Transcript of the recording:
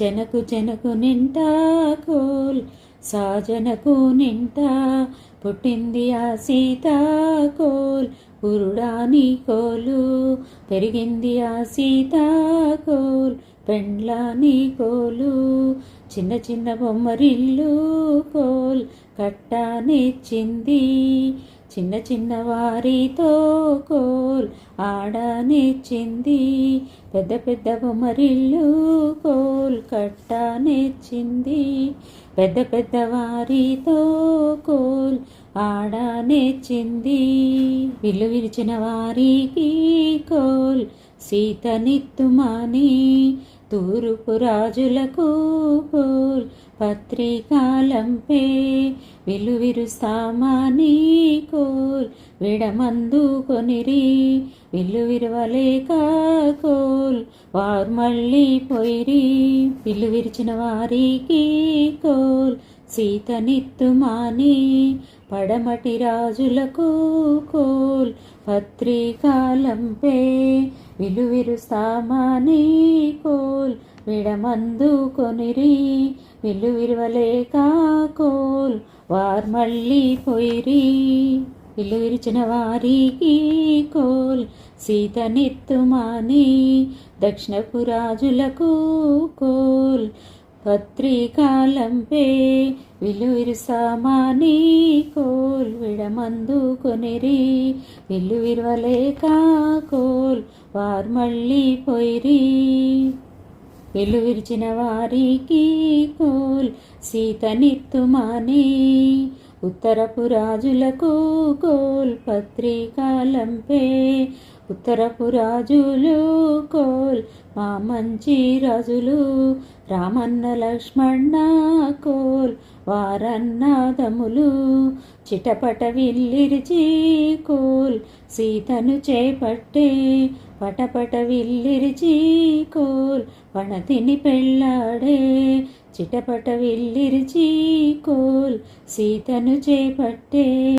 జనకు జనకు నింటా కోల్ సాజనకు నింటా పుట్టింది ఆ సీత కోల్. కోలు పెరిగింది ఆ సీత కోల్. పెండ్లాని కోలు చిన్న చిన్న బొమ్మరిల్లు కోల్. కట్టానిచ్చింది చిన్న చిన్న వారితో కోల్ ఆడనిచ్చింది పెద్ద పెద్ద బొమ్మరిల్లు కోల్ కట్టానిచ్చింది పెద్ద పెద్ద వారితో కోల్ ఆడనిచ్చింది విల్లు విరిచిన వారికి కోల్ సీతనిత్తుమాని తూర్పు రాజులకు కోల్ పత్రికాలంపే విలువిరుస్తామని కోల్? విడమందు కొనిరి విల్లు విరవలేక కోల్? వారు మళ్ళీ పోయిరి విల్లు విరిచిన వారికి కోల్? సీతనిత్తుమాని పడమటి రాజులకు కోల్? పత్రికాలంపే విలువిరుస్తామని కోల్ విడమందు కొనిరి విల్లు విరవలేక కోల్ వార్ మళ్ళీ పోయిరి. ఇల్లు విరిచిన వారికి కోల్ సీతనిత్తుమాని దక్షిణపు రాజులకు కోల్ పత్రికాలంపే విలువిరుసామాని కోల్ విడమందు కొనిరి. విల్లు విరవలేక కోల్ వార్ మళ్ళీ పోయిరి. విల్లు వారికి కోల్ సీతనిత్తుమాని ఉత్తరపు రాజులకు కోల్ పత్రికాలంపే ఉత్తరపు రాజులు కోల్ మా మంచి రాజులు. రామన్న లక్ష్మణ కోల్ వారన్నదములు. చిటపట విల్లిరిచి కోల్ సీతను చేపట్టే. పటపట విల్లిరిచి కోల్ పణతిని పెళ్ళాడే. చిటపట విల్లిరిచి కోల్ సీతను చేపట్టే.